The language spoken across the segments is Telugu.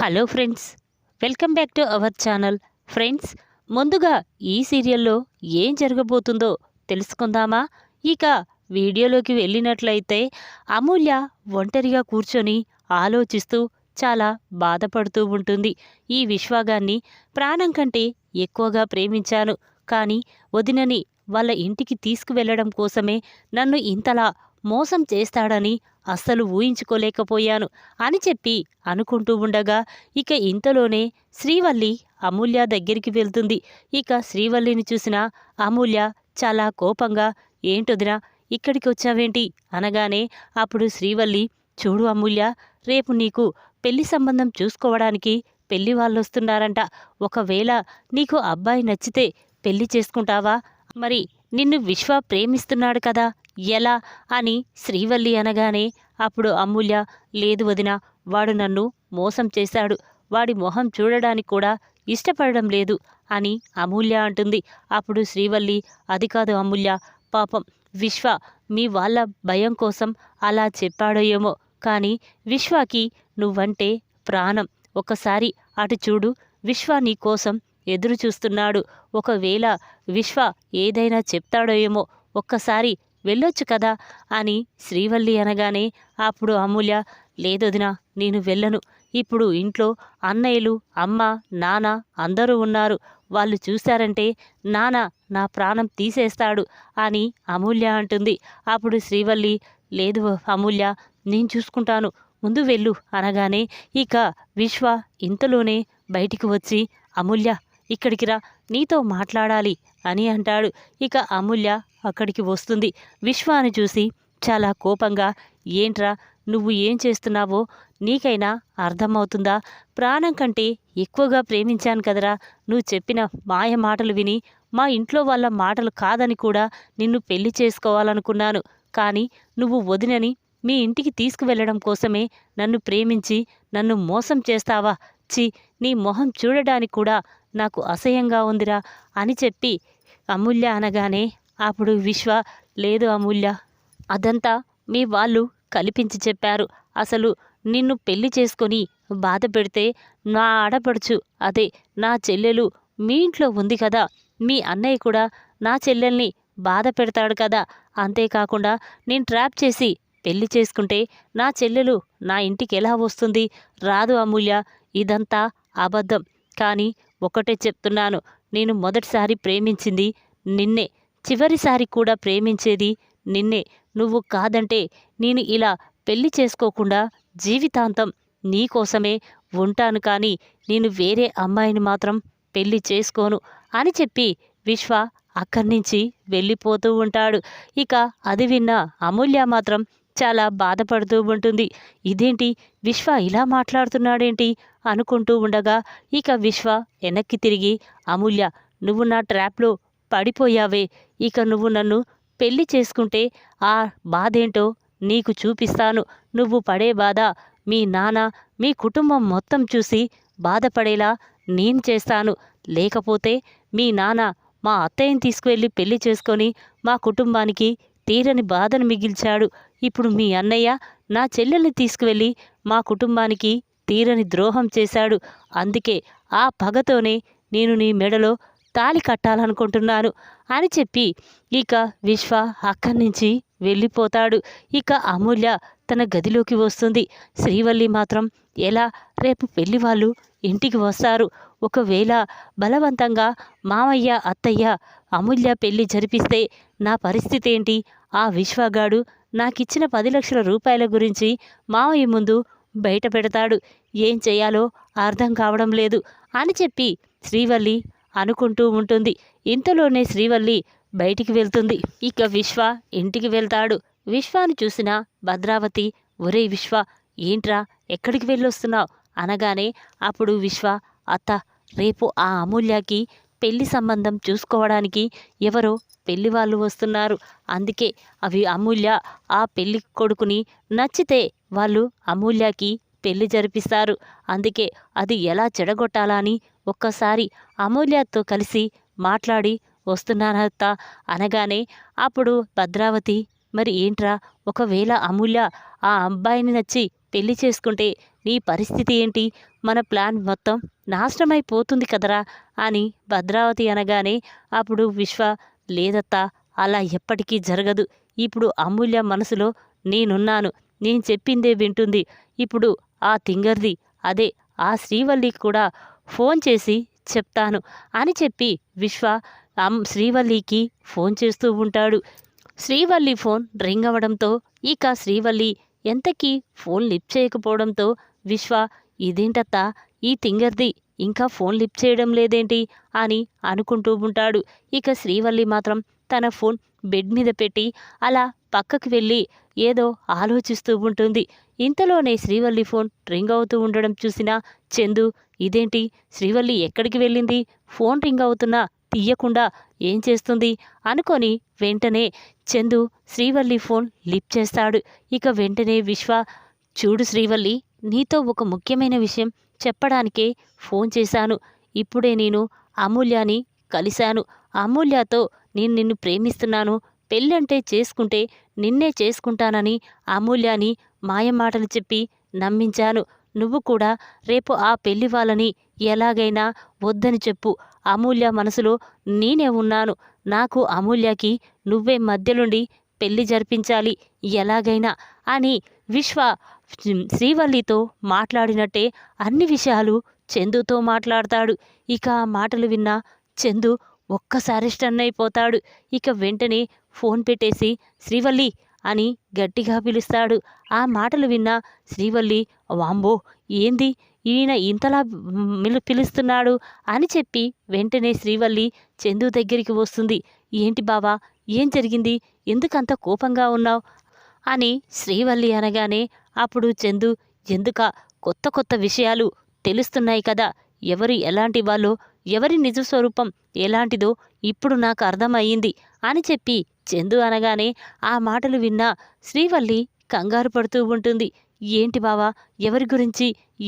Hello friends welcome back to our channel. Friends ముందుగా ఈ సీరియల్లో ఏం జరగబోతుందో తెలుసుకుందామా? ఇక వీడియోలోకి వెళ్ళినట్లయితే అమూల్య ఒంటరిగా కూర్చొని ఆలోచిస్తూ చాలా బాధపడుతూ ఉంటుంది. ఈ విశ్వాగాన్ని ప్రాణం కంటే ఎక్కువగా ప్రేమించాను. కానీ వదినని వాళ్ళ ఇంటికి తీసుకువెళ్ళడం కోసమే నన్ను ఇంతలా మోసం చేస్తాడని అస్సలు ఊహించుకోలేకపోయాను అని చెప్పి అనుకుంటూ ఉండగా ఇక ఇంతలోనే శ్రీవల్లి అమూల్య దగ్గరికి వెళ్తుంది. ఇక శ్రీవల్లిని చూసిన అమూల్య చాలా కోపంగా ఏంటొదినా ఇక్కడికి వచ్చావేంటి? అనగానే అప్పుడు శ్రీవల్లి చూడు అమూల్య రేపు నీకు పెళ్ళి సంబంధం చూసుకోవడానికి పెళ్ళి వాళ్ళొస్తున్నారంట. ఒకవేళ నీకు అబ్బాయి నచ్చితే పెళ్ళి చేసుకుంటావా? మరి నిన్ను విశ్వ ప్రేమిస్తున్నాడు కదా ఎలా? అని శ్రీవల్లి అనగానే అప్పుడు అమూల్య లేదు వదిన వాడు నన్ను మోసం చేశాడు. వాడి మొహం చూడడానికి కూడా ఇష్టపడడం లేదు అని అమూల్య అంటుంది. అప్పుడు శ్రీవల్లి అది కాదు అమూల్య పాపం విశ్వ మీ వాళ్ళ భయం కోసం అలా చెప్పాడో ఏమో. కానీ విశ్వాకి నువ్వంటే ప్రాణం. ఒకసారి అటు చూడు విశ్వ నీ కోసం ఎదురు చూస్తున్నాడు. ఒకవేళ విశ్వ ఏదైనా చెప్తాడో ఏమో ఒక్కసారి వెళ్ళొచ్చు కదా? అని శ్రీవల్లి అనగానే అప్పుడు అమూల్య లేదొదినా నేను వెళ్ళను. ఇప్పుడు ఇంట్లో అన్నయ్యలు అమ్మ నాన్న అందరూ ఉన్నారు. వాళ్ళు చూశారంటే నాన్న నా ప్రాణం తీసేస్తాడు అని అమూల్య అంటుంది. అప్పుడు శ్రీవల్లి లేదు అమూల్య నేను చూసుకుంటాను. ముందు వెళ్ళు అనగానే ఇక విశ్వ ఇంతలోనే బయటికి వచ్చి అమూల్య ఇక్కడికి రా నీతో మాట్లాడాలి అని అంటాడు. ఇక అమూల్య అక్కడికి వస్తుంది. విశ్వాన్ని చూసి చాలా కోపంగా ఏంట్రా నువ్వు ఏం చేస్తున్నావో నీకైనా అర్థమవుతుందా? ప్రాణం కంటే ఎక్కువగా ప్రేమించాను కదరా. నువ్వు చెప్పిన మాయ మాటలు విని మా ఇంట్లో వాళ్ళ మాటలు కాదని కూడా నిన్ను పెళ్ళి చేసుకోవాలనుకున్నాను. కానీ నువ్వు వదినని మీ ఇంటికి తీసుకువెళ్ళడం కోసమే నన్ను ప్రేమించి నన్ను మోసం చేస్తావా? చి నీ మొహం చూడడానికి కూడా నాకు అసహ్యంగా ఉందిరా అని చెప్పి అమూల్య అనగానే అప్పుడు విశ్వ లేదు అమూల్య అదంతా మీ వాళ్ళు కల్పించి చెప్పారు. అసలు నిన్ను పెళ్ళి చేసుకొని బాధ పెడితే నా ఆడపడుచు అదే నా చెల్లెలు మీ ఇంట్లో ఉంది కదా మీ అన్నయ్య కూడా నా చెల్లెల్ని బాధ పెడతాడు కదా. అంతేకాకుండా నేను ట్రాప్ చేసి పెళ్ళి చేసుకుంటే నా చెల్లెలు నా ఇంటికి ఎలా వస్తుంది? రాదు అమూల్య ఇదంతా అబద్ధం. కానీ ఒకటే చెప్తున్నాను. నేను మొదటిసారి ప్రేమించింది నిన్నే. చివరిసారి కూడా ప్రేమించేది నిన్నే. నువ్వు కాదంటే నేను ఇలా పెళ్ళి చేసుకోకుండా జీవితాంతం నీకోసమే ఉంటాను కానీ నేను వేరే అమ్మాయిని మాత్రం పెళ్ళి చేసుకోను అని చెప్పి విశ్వ అక్కడి నుంచి వెళ్ళిపోతూ ఉంటాడు. ఇక అది విన్న అమూల్య మాత్రం చాలా బాధపడుతూ ఉంటుంది. ఇదేంటి? విశ్వ ఇలా మాట్లాడుతున్నాడేంటి? అనుకుంటూ ఉండగా ఇక విశ్వ వెనక్కి తిరిగి అమూల్య నువ్వు నా ట్రాప్లో పడిపోయావే. ఇక నువ్వు నన్ను పెళ్ళి చేసుకుంటే ఆ బాధేంటో నీకు చూపిస్తాను. నువ్వు పడే బాధ మీ నాన్న మీ కుటుంబం మొత్తం చూసి బాధపడేలా నేను చేస్తాను. లేకపోతే మీ నాన్న మా అత్తయ్యని తీసుకువెళ్ళి పెళ్ళి చేసుకొని మా కుటుంబానికి తీరని బాధను మిగిల్చాడు. ఇప్పుడు మీ అన్నయ్య నా చెల్లెల్ని తీసుకువెళ్ళి మా కుటుంబానికి తీరని ద్రోహం చేశాడు. అందుకే ఆ పగతోనే నేను నీ మెడలో తాలి కట్టాలనుకుంటున్నాను అని చెప్పి ఇక విశ్వ అక్కడి నుంచి వెళ్ళిపోతాడు. ఇక అమూల్య తన గదిలోకి వస్తుంది. శ్రీవల్లి మాత్రం ఎలా రేపు పెళ్ళి వాళ్ళు ఇంటికి వస్తారు? ఒకవేళ బలవంతంగా మామయ్య అత్తయ్య అమూల్య పెళ్ళి జరిపిస్తే నా పరిస్థితి ఏంటి? ఆ విశ్వగాడు నాకిచ్చిన పది లక్షల రూపాయల గురించి మావయ్య ముందు బయట పెడతాడు. ఏం చేయాలో అర్థం కావడం లేదు అని చెప్పి శ్రీవల్లి అనుకుంటూ ఉంటుంది. ఇంతలోనే శ్రీవల్లి బయటికి వెళ్తుంది. ఇక విశ్వ ఇంటికి వెళ్తాడు. విశ్వాను చూసిన భద్రావతి ఒరే విశ్వ ఏంట్రా ఎక్కడికి వెళ్ళొస్తున్నావు? అనగానే అప్పుడు విశ్వ అత్త రేపు ఆ అమూల్యకి పెళ్ళి సంబంధం చూసుకోవడానికి ఎవరో పెళ్ళి వాళ్ళు వస్తున్నారు. అందుకే అవి అమూల్య ఆ పెళ్ళి కొడుకుని నచ్చితే వాళ్ళు అమూల్యకి పెళ్ళి జరిపిస్తారు. అందుకే అది ఎలా చెడగొట్టాలని ఒక్కసారి అమూల్యతో కలిసి మాట్లాడి వస్తున్నానత్త అనగానే అప్పుడు భద్రావతి మరి ఏంట్రా? ఒకవేళ అమూల్య ఆ అబ్బాయిని నచ్చి పెళ్ళి చేసుకుంటే నీ పరిస్థితి ఏంటి? మన ప్లాన్ మొత్తం నాశనమైపోతుంది కదరా? అని భద్రావతి అనగానే అప్పుడు విశ్వ లేదత్తా అలా ఎప్పటికీ జరగదు. ఇప్పుడు అమూల్య మనసులో నేనున్నాను. నేను చెప్పిందే వింటుంది. ఇప్పుడు ఆ తింగర్ది అదే ఆ శ్రీవల్లికి కూడా ఫోన్ చేసి చెప్తాను అని చెప్పి విశ్వ శ్రీవల్లికి ఫోన్ చేస్తూ ఉంటాడు. శ్రీవల్లి ఫోన్ రింగ్ అవ్వడంతో ఇక శ్రీవల్లి ఎంతకీ ఫోన్ లిఫ్ట్ చేయకపోవడంతో విశ్వ ఇదేంటత్తా? ఈ తింగర్ది ఇంకా ఫోన్ లిఫ్ట్ చేయడం లేదేంటి? అని అనుకుంటూ ఉంటాడు. ఇక శ్రీవల్లి మాత్రం తన ఫోన్ బెడ్ మీద పెట్టి అలా పక్కకు వెళ్ళి ఏదో ఆలోచిస్తూ ఉంటుంది. ఇంతలోనే శ్రీవల్లి ఫోన్ రింగ్ అవుతూ ఉండడం చూసిన చందు ఇదేంటి? శ్రీవల్లి ఎక్కడికి వెళ్ళింది? ఫోన్ రింగ్ అవుతున్నా తీయకుండా ఏం చేస్తుంది? అనుకొని వెంటనే చందు శ్రీవల్లి ఫోన్ లిఫ్ట్ చేస్తాడు. ఇక వెంటనే విశ్వ చూడు శ్రీవల్లి నీతో ఒక ముఖ్యమైన విషయం చెప్పడానికే ఫోన్ చేశాను. ఇప్పుడే నేను అమూల్యాని కలిశాను. అమూల్యతో నేను నిన్ను ప్రేమిస్తున్నాను. పెళ్ళంటే చేసుకుంటే నిన్నే చేసుకుంటానని అమూల్యాని మాయమాటలు చెప్పి నమ్మించాను. నువ్వు కూడా రేపు ఆ పెళ్ళి వాళ్ళని ఎలాగైనా వద్దని చెప్పు. అమూల్య మనసులో నేనే ఉన్నాను. నాకు అమూల్యకి నువ్వే మధ్యలుండి పెళ్ళి జరిపించాలి. ఎలాగైనా అని విశ్వ శ్రీవల్లితో మాట్లాడినట్టే అన్ని విషయాలు చందుతో మాట్లాడతాడు. ఇక ఆ మాటలు విన్న చందు ఒక్కసారి స్టన్ అయిపోతాడు. ఇక వెంటనే ఫోన్ పెట్టేసి శ్రీవల్లి అని గట్టిగా పిలుస్తాడు. ఆ మాటలు విన్న శ్రీవల్లి వాంబో ఏంది? ఈయన ఇంతలా పిలుస్తున్నాడు? అని చెప్పి వెంటనే శ్రీవల్లి చందు దగ్గరికి వస్తుంది. ఏంటి బావా ఏం జరిగింది? ఎందుకంత కోపంగా ఉన్నావు? అని శ్రీవల్లి అనగానే అప్పుడు చందు ఎందుక? కొత్త కొత్త విషయాలు తెలుస్తున్నాయి కదా. ఎవరు ఎలాంటి వాళ్ళో? ఎవరి నిజ స్వరూపం ఎలాంటిదో ఇప్పుడు నాకు అర్థమయ్యింది అని చెప్పి చందు అనగానే ఆ మాటలు విన్నా శ్రీవల్లి కంగారు పడుతూ ఉంటుంది. ఏంటి బావా? ఎవరి గురించి?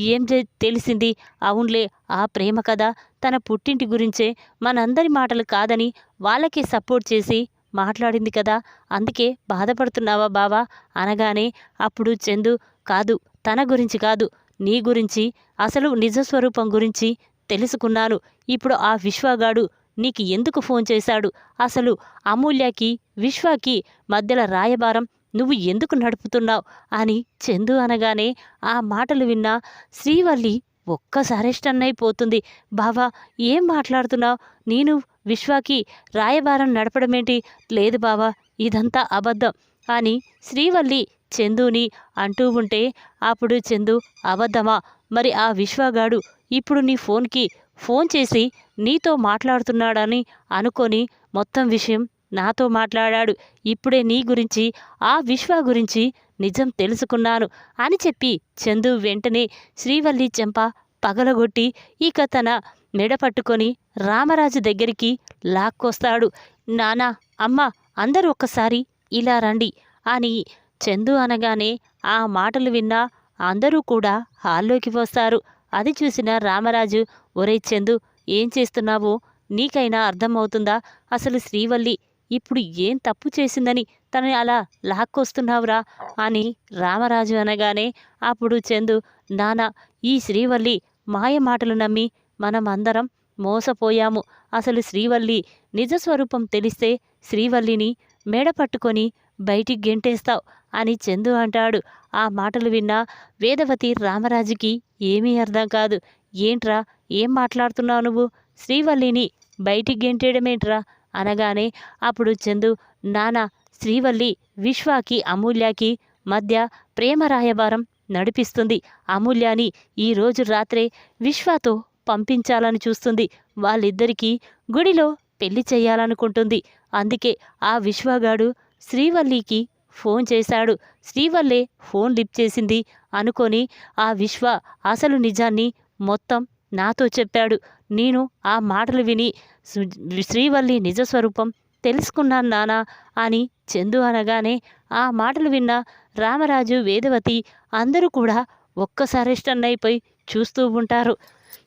ఏం తెలిసింది? అవునులే ఆ ప్రేమ కథ తన పుట్టింటి గురించే మనందరి మాటలు కాదని వాళ్ళకే సపోర్ట్ చేసి మాట్లాడింది కదా అందుకే బాధపడుతున్నావా బావా? అనగానే అప్పుడు చందు కాదు తన గురించి కాదు నీ గురించి అసలు నిజ స్వరూపం గురించి తెలుసుకున్నాను. ఇప్పుడు ఆ విశ్వగాడు నీకు ఎందుకు ఫోన్ చేశాడు? అసలు అమూల్యకి విశ్వకి మధ్యలో రాయబారం నువ్వు ఎందుకు నడుపుతున్నావు? అని చందు అనగానే ఆ మాటలు విన్న శ్రీవల్లి ఒక్కసారి స్టన్ అయిపోతుంది బావా ఏం మాట్లాడుతున్నావు? నేను విశ్వాకి రాయబారం నడపడమేంటి? లేదు బావా ఇదంతా అబద్ధం. అని శ్రీవల్లి చందుని అంటూ ఉంటే అప్పుడు చందు అబద్ధమా? మరి ఆ విశ్వగాడు ఇప్పుడు నీ ఫోన్కి ఫోన్ చేసి నీతో మాట్లాడుతున్నాడని అనుకొని మొత్తం విషయం నాతో మాట్లాడాడు. ఇప్పుడే నీ గురించి ఆ విశ్వ గురించి నిజం తెలుసుకున్నాను అని చెప్పి చందు వెంటనే శ్రీవల్లి చెంప పగలగొట్టి ఇక తన మెడ పట్టుకొని రామరాజు దగ్గరికి లాక్కొస్తాడు. నానా అమ్మ అందరూ ఒక్కసారి ఇలా రండి అని చందు అనగానే ఆ మాటలు విన్నా అందరూ కూడా హాల్లోకి వస్తారు. అది చూసిన రామరాజు ఒరే చందు ఏం చేస్తున్నావో? నీకైనా అర్థమవుతుందా? అసలు శ్రీవల్లి ఇప్పుడు ఏం తప్పు చేసిందని తనని అలా లాక్కొస్తున్నావురా అని రామరాజు అనగానే అప్పుడు చందు నానా ఈ శ్రీవల్లి మాయ మాటలు నమ్మి మనం అందరం మోసపోయాము. అసలు శ్రీవల్లి నిజ స్వరూపం తెలిస్తే శ్రీవల్లిని మెడ పట్టుకొని బయటికి గెంటేస్తావు అని చందు అంటాడు. ఆ మాటలు విన్నా వేదవతి రామరాజుకి ఏమీ అర్థం కాదు. ఏంట్రా ఏం మాట్లాడుతున్నావు నువ్వు? శ్రీవల్లిని బయటికి గెంటేయడమేంట్రా? అనగానే అప్పుడు చందు నానా శ్రీవల్లి విశ్వాకి అమూల్యకి మధ్య ప్రేమ రాయబారం నడిపిస్తుంది. అమూల్యాని ఈరోజు రాత్రే విశ్వాతో పంపించాలని చూస్తుంది. వాళ్ళిద్దరికీ గుడిలో పెళ్ళి చేయాలనుకుంటుంది. అందుకే ఆ విశ్వగాడు శ్రీవల్లికి ఫోన్ చేశాడు. శ్రీవల్లే ఫోన్ లిఫ్ట్ చేసింది అనుకొని ఆ విశ్వ అసలు నిజాన్ని మొత్తం నాతో చెప్పాడు. నేను ఆ మాటలు విని శ్రీవల్లి నిజ స్వరూపం తెలుసుకున్నాను నానా అని చందు అనగానే ఆ మాటలు విన్న రామరాజు వేదవతి అందరూ కూడా ఒక్కసారి స్టన్ చూస్తూ ఉంటారు.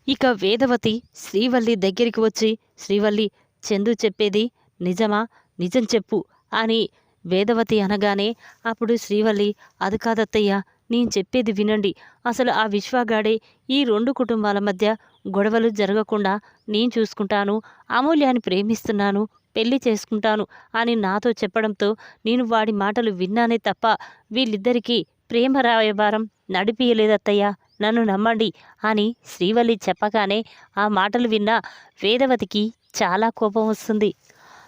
ఇక వేదవతి శ్రీవల్లి దగ్గరికి వచ్చి శ్రీవల్లి చందు చెప్పేది నిజమా? నిజం చెప్పు అని వేదవతి అనగానే అప్పుడు శ్రీవల్లి అది కాదత్తయ్య నేను చెప్పేది వినండి. అసలు ఆ విశ్వగాడే ఈ రెండు కుటుంబాల మధ్య గొడవలు జరగకుండా నేను చూసుకుంటాను అమూల్యాన్ని ప్రేమిస్తున్నాను పెళ్ళి చేసుకుంటాను అని నాతో చెప్పడంతో నేను వాడి మాటలు విన్నానే తప్ప వీళ్ళిద్దరికీ ప్రేమ రాయబారం నడిపియలేదత్తయ్యా నన్ను నమ్మండి అని శ్రీవల్లి చెప్పగానే ఆ మాటలు విన్న వేదవతికి చాలా కోపం వస్తుంది.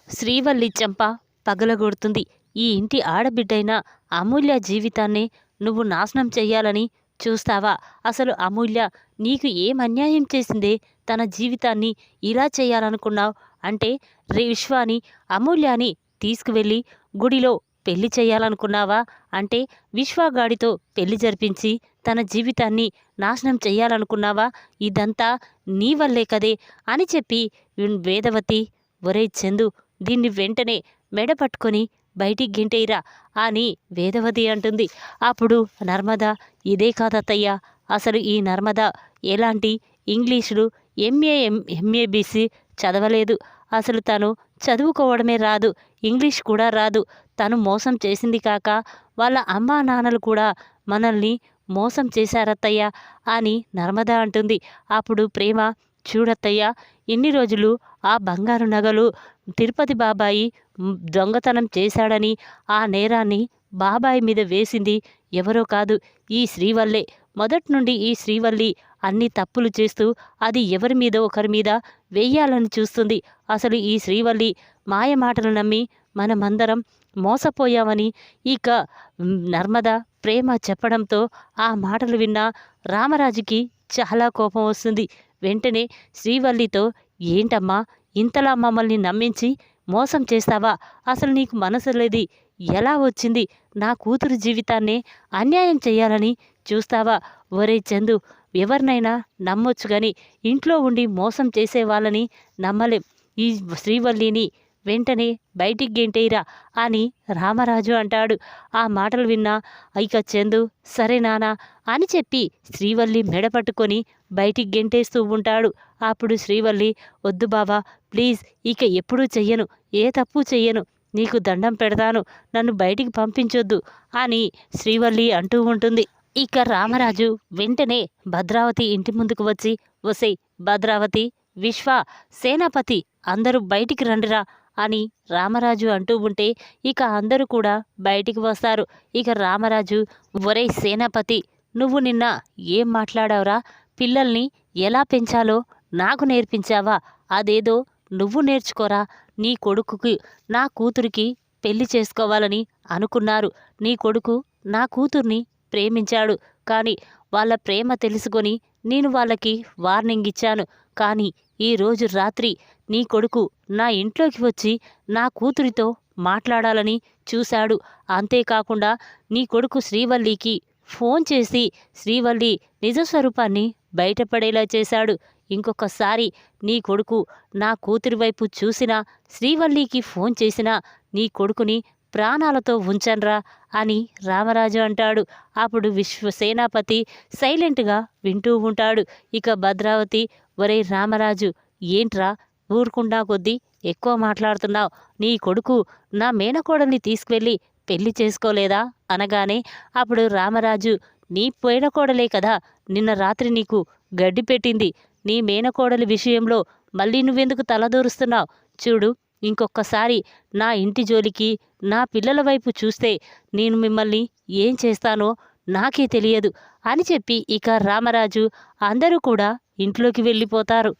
శ్రీవల్లి చెంప పగలగొడుతుంది. ఈ ఇంటి ఆడబిడ్డైన అమూల్య జీవితాన్ని నువ్వు నాశనం చెయ్యాలని చూస్తావా? అసలు అమూల్య నీకు ఏం అన్యాయం చేసిందే? తన జీవితాన్ని ఇలా చేయాలనుకున్నావు అంటే రే విశ్వాని అమూల్యాని తీసుకువెళ్ళి గుడిలో పెళ్ళి చేయాలనుకున్నావా అంటే విశ్వగాడితో పెళ్ళి జరిపించి తన జీవితాన్ని నాశనం చేయాలనుకున్నావా ఇదంతా నీ వల్లే కదే అని చెప్పి వేదవతి ఒరే చందు దీన్ని వెంటనే మెడ పట్టుకొని బయటికి గింటేయిరా అని వేదవతి అంటుంది. అప్పుడు నర్మద ఇదే కాదత్తయ్య అసలు ఈ నర్మద ఎలాంటి ఇంగ్లీషులు ఎంఏ ఎం ఎంఏబిసి చదవలేదు. అసలు తను చదువుకోవడమే రాదు ఇంగ్లీష్ కూడా రాదు. తను మోసం చేసింది కాక వాళ్ళ అమ్మా నాన్నలు కూడా మనల్ని మోసం చేశారత్తయ్య అని నర్మద అంటుంది. అప్పుడు ప్రేమ చూడత్తయ్య ఇన్ని రోజులు ఆ బంగారు నగలు తిరుపతి బాబాయి దొంగతనం చేశాడని ఆ నేరాన్ని బాబాయి మీద వేసింది ఎవరో కాదు ఈ శ్రీవల్లే. మొదటి నుండి ఈ శ్రీవల్లి అన్ని తప్పులు చేస్తూ అది ఎవరి మీద ఒకరి మీద వెయ్యాలని చూస్తుంది. అసలు ఈ శ్రీవల్లి మాయ మాటలు నమ్మి మనమందరం మోసపోయామని ఇక నర్మద ప్రేమ చెప్పడంతో ఆ మాటలు విన్న రామరాజుకి చాలా కోపం వస్తుంది. వెంటనే శ్రీవల్లితో ఏంటమ్మా ఇంతలా మమ్మల్ని నమ్మించి మోసం చేస్తావా? అసలు నీకు మనసు లేది. ఎలా వచ్చింది? నా కూతురు జీవితాన్నే అన్యాయం చేయాలని చూస్తావా? ఒరే చందు ఎవరినైనా నమ్మొచ్చు కానీ ఇంట్లో ఉండి మోసం చేసే వాళ్ళని నమ్మలేం. ఈ శ్రీవల్లిని వెంటనే బయటికి గెంటేయిరా అని రామరాజు అంటాడు. ఆ మాటలు విన్నా ఇక చందు సరే నానా అని చెప్పి శ్రీవల్లి మెడ పట్టుకొని బయటికి గెంటేస్తూ ఉంటాడు. అప్పుడు శ్రీవల్లి వద్దు బావా ప్లీజ్ ఇక ఎప్పుడూ చెయ్యను ఏ తప్పు చెయ్యను నీకు దండం పెడతాను నన్ను బయటికి పంపించొద్దు అని శ్రీవల్లి అంటూ ఉంటుంది. ఇక రామరాజు వెంటనే భద్రావతి ఇంటి ముందుకు వచ్చి వసై భద్రావతి విశ్వ సేనాపతి అందరూ బయటికి రండిరా అని రామరాజు అంటూ ఉంటే ఇక అందరూ కూడా బయటికి వస్తారు. ఇక రామరాజు ఒరే సేనాపతి నువ్వు నిన్న ఏం మాట్లాడావురా? పిల్లల్ని ఎలా పెంచాలో నాకు నేర్పించావా? అదేదో నువ్వు నేర్చుకోరా? నీ కొడుకుకి నా కూతురికి పెళ్ళి చేసుకోవాలని అనుకున్నారు. నీ కొడుకు నా కూతుర్ని ప్రేమించాడు. కానీ వాళ్ళ ప్రేమ తెలుసుకొని నేను వాళ్ళకి వార్నింగ్ ఇచ్చాను. కానీ ఈ రోజు రాత్రి నీ కొడుకు నా ఇంట్లోకి వచ్చి నా కూతురితో మాట్లాడాలని చూశాడు. అంతేకాకుండా నీ కొడుకు శ్రీవల్లికి ఫోన్ చేసి శ్రీవల్లి నిజ స్వరూపాన్ని బయటపడేలా చేశాడు. ఇంకొకసారి నీ కొడుకు నా కూతురి వైపు చూసినా శ్రీవల్లికి ఫోన్ చేసినా నీ కొడుకుని ప్రాణాలతో ఉంచన్రా అని రామరాజు అంటాడు. అప్పుడు విశ్వసేనాపతి సైలెంట్గా వింటూ ఉంటాడు. ఇక భద్రావతి ఒరే రామరాజు ఏంట్రా? ఊరుకుండా కొద్దీ ఎక్కువ మాట్లాడుతున్నావు. నీ కొడుకు నా మేనకోడల్ని తీసుకువెళ్ళి పెళ్ళి చేసుకోలేదా? అనగానే అప్పుడు రామరాజు నీ మేనకోడలే కదా నిన్న రాత్రి నీకు గడ్డి పెట్టింది. నీ మేనకోడలి విషయంలో మళ్ళీ నువ్వెందుకు తలదూరుస్తున్నావు? చూడు ఇంకొకసారి నా ఇంటి జోలికి నా పిల్లల వైపు చూస్తే నేను మిమ్మల్ని ఏం చేస్తానో నాకే తెలియదు. అని చెప్పి ఇక రామరాజు అందరూ కూడా ఇంట్లోకి వెళ్ళిపోతారు.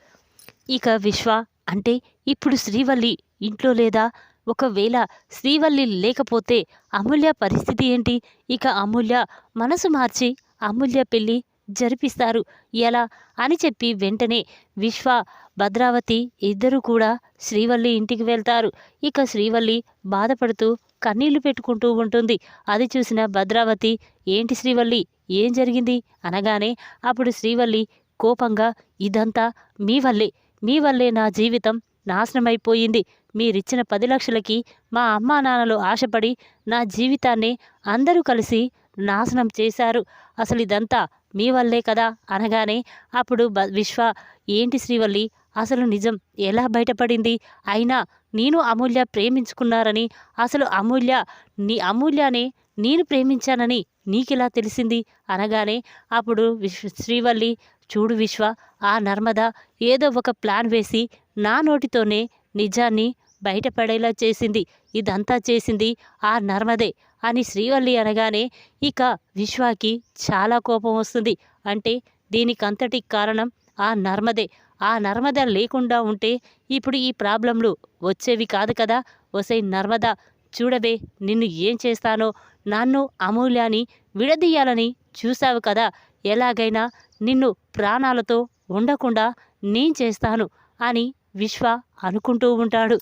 ఇక విశ్వ అంటే ఇప్పుడు శ్రీవల్లి ఇంట్లో లేదా? ఒకవేళ శ్రీవల్లి లేకపోతే అమూల్య పరిస్థితి ఏంటి? ఇక అమూల్య మనసు మార్చి అమూల్య పెళ్ళి జరిపిస్తారు. ఎలా? అని చెప్పి వెంటనే విశ్వ భద్రావతి ఇద్దరు కూడా శ్రీవల్లి ఇంటికి వెళ్తారు. ఇక శ్రీవల్లి బాధపడుతూ కన్నీళ్ళు పెట్టుకుంటూ ఉంటుంది. అది చూసిన భద్రావతి ఏంటి శ్రీవల్లి? ఏం జరిగింది? అనగానే అప్పుడు శ్రీవల్లి కోపంగా ఇదంతా మీ వల్లే. మీ వల్లే నా జీవితం నాశనమైపోయింది. మీరిచ్చిన పది లక్షలకి మా అమ్మా నాన్నలు ఆశపడి నా జీవితాన్ని అందరూ కలిసి నాశనం చేశారు. అసలు ఇదంతా మీ వల్లే కదా? అనగానే అప్పుడు బ విశ్వ ఏంటి శ్రీవల్లి? అసలు నిజం ఎలా బయటపడింది? అయినా నేను అమూల్య ప్రేమించుకున్నారని అసలు అమూల్య నీ అమూల్యనే నేను ప్రేమించానని నీకెలా తెలిసింది? అనగానే అప్పుడు విశ్వ శ్రీవల్లి చూడు విశ్వ ఆ నర్మద ఏదో ఒక ప్లాన్ వేసి నా నోటితోనే నిజాన్ని బయటపడేలా చేసింది. ఇదంతా చేసింది ఆ నర్మదే అని శ్రీవల్లి అనగానే ఇక విశ్వాకి చాలా కోపం వస్తుంది. అంటే దీనికంతటి కారణం ఆ నర్మదే. ఆ నర్మద లేకుండా ఉంటే ఇప్పుడు ఈ ప్రాబ్లంలు వచ్చేవి కాదు కదా. ఒసై నర్మద చూడవే నిన్ను ఏం చేస్తానో. నన్ను అమూల్యాన్ని విడదీయాలని చూశావు కదా. ఎలాగైనా నిన్ను ప్రాణాలతో ఉండకుండా నేను చేస్తాను అని విశ్వ అనుకుంటూ ఉంటాడు.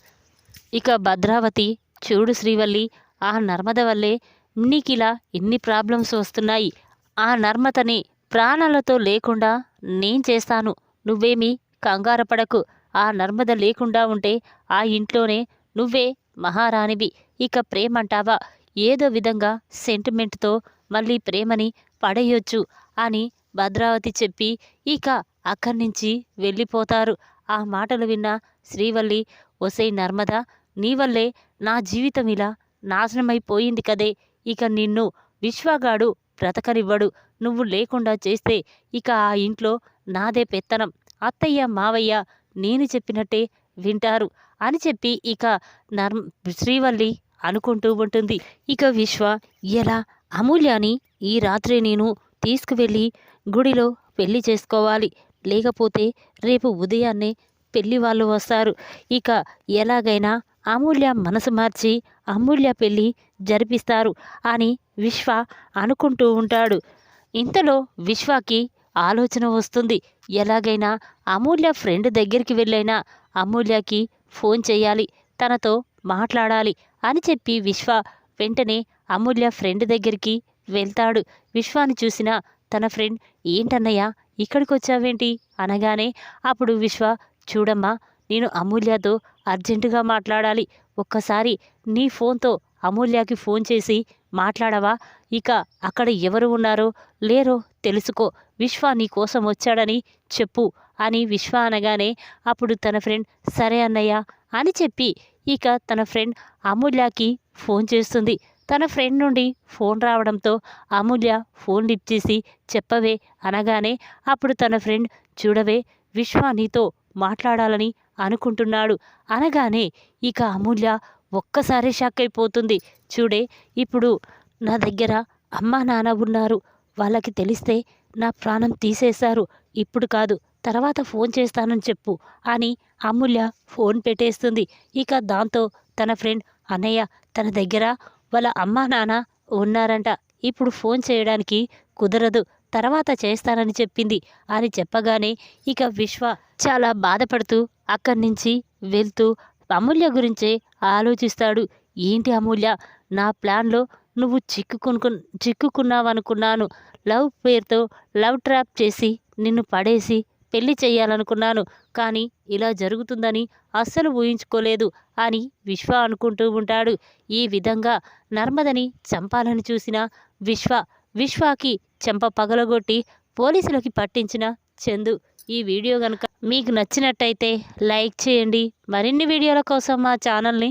ఇక భద్రావతి చూడు శ్రీవల్లి ఆ నర్మద వల్లే నీకిలా ఎన్ని ప్రాబ్లమ్స్ వస్తున్నాయి. ఆ నర్మతని ప్రాణాలతో లేకుండా నేను చేస్తాను. నువ్వేమీ కంగారపడకు. ఆ నర్మద లేకుండా ఉంటే ఆ ఇంట్లోనే నువ్వే మహారాణివి. ఇక ప్రేమంటావా? ఏదో విధంగా సెంటిమెంట్తో మళ్ళీ ప్రేమని పడేయొచ్చు అని భద్రావతి చెప్పి ఇక అక్కడి నుంచి వెళ్ళిపోతారు. ఆ మాటలు విన్న శ్రీవల్లి ఒసై నర్మద నీ వల్లే నా జీవితం ఇలా నాశనమైపోయింది కదే. ఇక నిన్ను విశ్వగాడు బ్రతకనివ్వడు. నువ్వు లేకుండా చేస్తే ఇక ఆ ఇంట్లో నాదే పెత్తనం. అత్తయ్య మావయ్య నేను చెప్పినట్టే వింటారు అని చెప్పి ఇక నర్మ శ్రీవల్లి అనుకుంటూ ఉంటుంది. ఇక విశ్వ ఎలా? అమూల్యాని ఈ రాత్రి నేను తీసుకువెళ్ళి గుడిలో పెళ్ళి చేసుకోవాలి. లేకపోతే రేపు ఉదయాన్నే పెళ్ళి వాళ్ళు వస్తారు. ఇక ఎలాగైనా అమూల్య మనసు మార్చి అమూల్య పెళ్ళి జరిపిస్తారు అని విశ్వ అనుకుంటూ ఉంటాడు. ఇంతలో విశ్వకి ఆలోచన వస్తుంది. ఎలాగైనా అమూల్య ఫ్రెండ్ దగ్గరికి వెళ్ళైనా అమూల్యకి ఫోన్ చేయాలి. తనతో మాట్లాడాలి అని చెప్పి విశ్వ వెంటనే అమూల్య ఫ్రెండ్ దగ్గరికి వెళ్తాడు. విశ్వాన్ని చూసిన తన ఫ్రెండ్ ఏంటన్నయ్య ఇక్కడికి వచ్చావేంటి అనగానే అప్పుడు విశ్వ చూడమ్మా నేను అమూల్యతో అర్జెంటుగా మాట్లాడాలి. ఒక్కసారి నీ ఫోన్తో అమూల్యకి ఫోన్ చేసి మాట్లాడవా? ఇక అక్కడ ఎవరు ఉన్నారో? లేరో తెలుసుకో. విశ్వ నీ కోసం వచ్చాడని చెప్పు అని విశ్వ అనగానే అప్పుడు తన ఫ్రెండ్ సరే అన్నయ్య అని చెప్పి ఇక తన ఫ్రెండ్ అమూల్యకి ఫోన్ చేస్తుంది. తన ఫ్రెండ్ నుండి ఫోన్ రావడంతో అమూల్య ఫోన్ లిఫ్ట్ చేసి చెప్పవే అనగానే అప్పుడు తన ఫ్రెండ్ చూడవే విశ్వ నీతో మాట్లాడాలని అనుకుంటున్నాడు. అనగానే ఇక అమూల్య ఒక్కసారి షాక్ అయిపోతుంది. చూడే ఇప్పుడు నా దగ్గర అమ్మా నాన్న ఉన్నారు. వాళ్ళకి తెలిస్తే నా ప్రాణం తీసేశారు. ఇప్పుడు కాదు తర్వాత ఫోన్ చేస్తానని చెప్పు అని అమూల్య ఫోన్ పెట్టేస్తుంది. ఇక దాంతో తన ఫ్రెండ్ అన్నయ్య తన దగ్గర వాళ్ళ అమ్మా నాన్న ఉన్నారంట. ఇప్పుడు ఫోన్ చేయడానికి కుదరదు తర్వాత చేస్తానని చెప్పింది అని చెప్పగానే ఇక విశ్వ చాలా బాధపడుతూ అక్కడి నుంచి వెళ్తూ అమూల్య గురించే ఆలోచిస్తాడు. ఏంటి అమూల్య? నా ప్లాన్లో నువ్వు చిక్కుకునుకు చిక్కుకున్నావనుకున్నాను. లవ్ పేరుతో లవ్ ట్రాప్ చేసి నిన్ను పడేసి పెళ్ళి చేయాలనుకున్నాను కానీ ఇలా జరుగుతుందని అస్సలు ఊహించుకోలేదు అని విశ్వ అనుకుంటూ ఉంటాడు. ఈ విధంగా నర్మదని చంపాలని చూసిన విశ్వ విశ్వాకి చెంప పగలగొట్టి పోలీసులకి పట్టించిన చందు. ఈ వీడియో కనుక మీకు నచ్చినట్టయితే లైక్ చేయండి. మరిన్ని వీడియోల కోసం మా ఛానల్ని